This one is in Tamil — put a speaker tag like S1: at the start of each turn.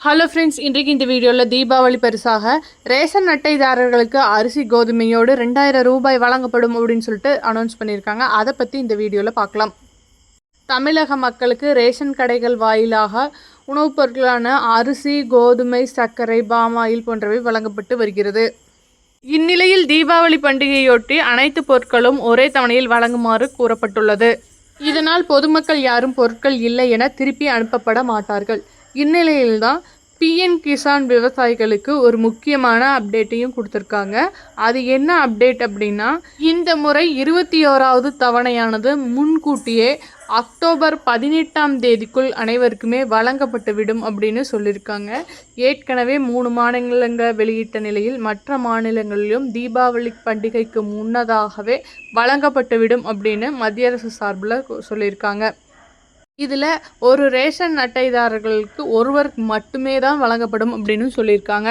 S1: ஹலோ ஃப்ரெண்ட்ஸ் இன்றைக்கு இந்த வீடியோவில் தீபாவளி பரிசாக ரேஷன் அட்டைதாரர்களுக்கு அரிசி கோதுமையோடு ரெண்டாயிரம் ரூபாய் வழங்கப்படும் அப்படின்னு சொல்லிட்டு அனௌன்ஸ் பண்ணியிருக்காங்க. அதை பற்றி இந்த வீடியோவில் பார்க்கலாம். தமிழக மக்களுக்கு ரேஷன் கடைகள் வாயிலாக உணவுப் பொருட்களான அரிசி கோதுமை சர்க்கரை பாமாயில் போன்றவை வழங்கப்பட்டு வருகிறது. இந்நிலையில் தீபாவளி பண்டிகையொட்டி அனைத்து பொருட்களும் ஒரே தவணையில் வழங்குமாறு கூறப்பட்டுள்ளது. இதனால் பொதுமக்கள் யாரும் பொருட்கள் இல்லை என திருப்பி அனுப்பப்பட மாட்டார்கள். இந்நிலையில்தான் பிஎன் கிசான் விவசாயிகளுக்கு ஒரு முக்கியமான அப்டேட்டையும் கொடுத்துருக்காங்க. அது என்ன அப்டேட் அப்படின்னா இந்த முறை இருபத்தி ஓராவது தவணையானது முன்கூட்டியே அக்டோபர் பதினெட்டாம் தேதிக்குள் அனைவருக்குமே வழங்கப்பட்டுவிடும் அப்படின்னு சொல்லியிருக்காங்க. ஏற்கனவே மூணு மாநிலங்களை வெளியிட்ட நிலையில் மற்ற மாநிலங்களிலும் தீபாவளி பண்டிகைக்கு முன்னதாகவே வழங்கப்பட்டுவிடும் அப்படின்னு மத்திய அரசு சார்பில் சொல்லியிருக்காங்க. இதில் ஒரு ரேஷன் அட்டைதாரர்களுக்கு ஒருவருக்கு மட்டுமே தான் வழங்கப்படும் அப்படின்னு சொல்லியிருக்காங்க.